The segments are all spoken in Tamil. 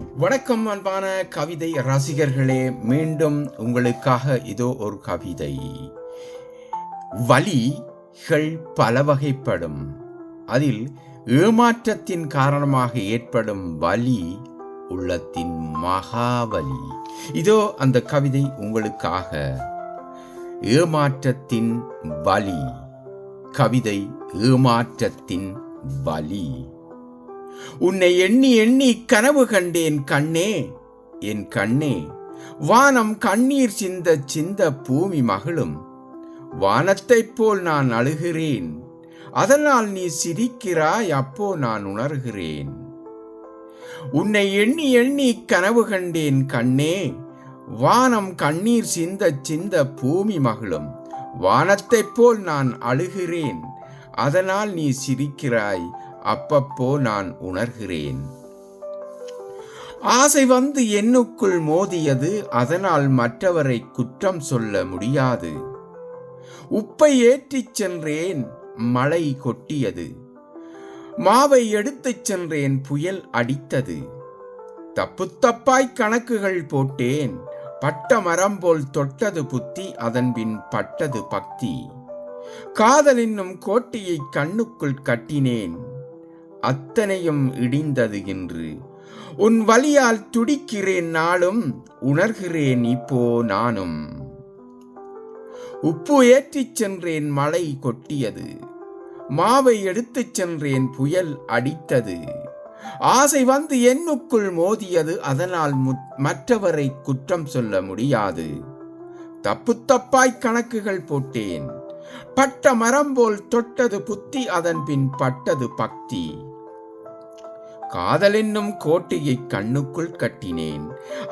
வணக்கம் அன்பான கவிதை ரசிகர்களே. மீண்டும் உங்களுக்காக இதோ ஒரு கவிதை. வலிகள் பல வகைப்படும் அதில் ஏமாற்றத்தின் காரணமாக ஏற்படும் வலி உள்ளத்தின் மகாவலி. இதோ அந்த கவிதை உங்களுக்காக. ஏமாற்றத்தின் வலி. கவிதை ஏமாற்றத்தின் வலி. உன்னை எண்ணி எண்ணி கனவு கண்டேன் கண்ணே. என் கண்ணே வானம் கண்ணீர் சிந்த சிந்த பூமி மகளும் வானத்தைப் போல் நான் அழுகிறேன். அதனால் நீ சிரிக்கிறாய் அப்போ நான் உணர்கிறேன். உன்னை எண்ணி எண்ணி கனவு கண்டேன் கண்ணே. வானம் கண்ணீர் சிந்த சிந்த பூமி மகளும் வானத்தைப் போல் நான் அழுகிறேன். அதனால் நீ சிரிக்கிறாய் அப்பப்போ நான் உணர்கிறேன். ஆசை வந்து என்னுக்குள் மோதியது அதனால் மற்றவரை குற்றம் சொல்ல முடியாது. உப்பை ஏற்றிச் சென்றேன் மழை கொட்டியது. மாவை எடுத்துச் சென்றேன் புயல் அடித்தது. தப்பு தப்பாய் கணக்குகள் போட்டேன் பட்ட மரம் போல் தொட்டது புத்தி அதன்பின் பட்டது பக்தி. காதல் என்னும் கோட்டையை கண்ணுக்குள் கட்டினேன். அத்தனையும் இடிந்தது என்று. உன் வழியால் துடிக்கிறேன் நாளும் உணர்கிறேன் இப்போ நானும். உப்பு ஏற்றிச் சென்றேன் மழை கொட்டியது. மாவை எடுத்துச் சென்றேன் புயல் அடித்தது. ஆசை வந்து என்னுக்குள் மோதியது அதனால் மற்றவரை குற்றம் சொல்ல முடியாது. தப்பு தப்பாய் கணக்குகள் போட்டேன். பட்ட மரம் போல் தொட்டது புத்தி அதன் பின் பட்டது பக்தி. காதல் என்னும் கோட்டையை கண்ணுக்குள் கட்டினேன்.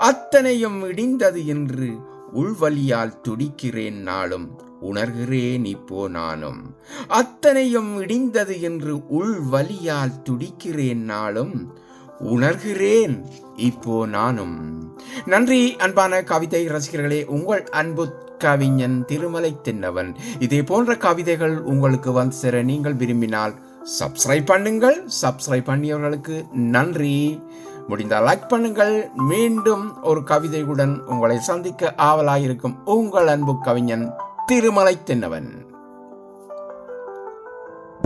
அத்தனையும் இடிந்தது என்று உள்வழியால் துடிக்கிறேன் நாளும் உணர்கிறேன் இப்போ நானும். அத்தனையும் இடிந்தது என்று உள் வலியால் துடிக்கிறேன் நாளும் உணர்கிறேன் இப்போ நானும். நன்றி அன்பான கவிதை ரசிகர்களே. உங்கள் அன்பு கவிஞன் திருமலை தென்னவன். இதே போன்ற கவிதைகள் உங்களுக்கு வந்து சேர நீங்கள் விரும்பினால் சப்ஸ்கிரைப் பண்ணுங்கள். சப்ஸ்கிரைப் பண்ணியவர்களுக்கு நன்றி. முடிந்தால் லைக் பண்ணுங்கள். மீண்டும் ஒரு கவிதையுடன் உங்களை சந்திக்க ஆவலாயிருக்கும் உங்கள் அன்பு கவிஞன் திருமலை தென்னவன்.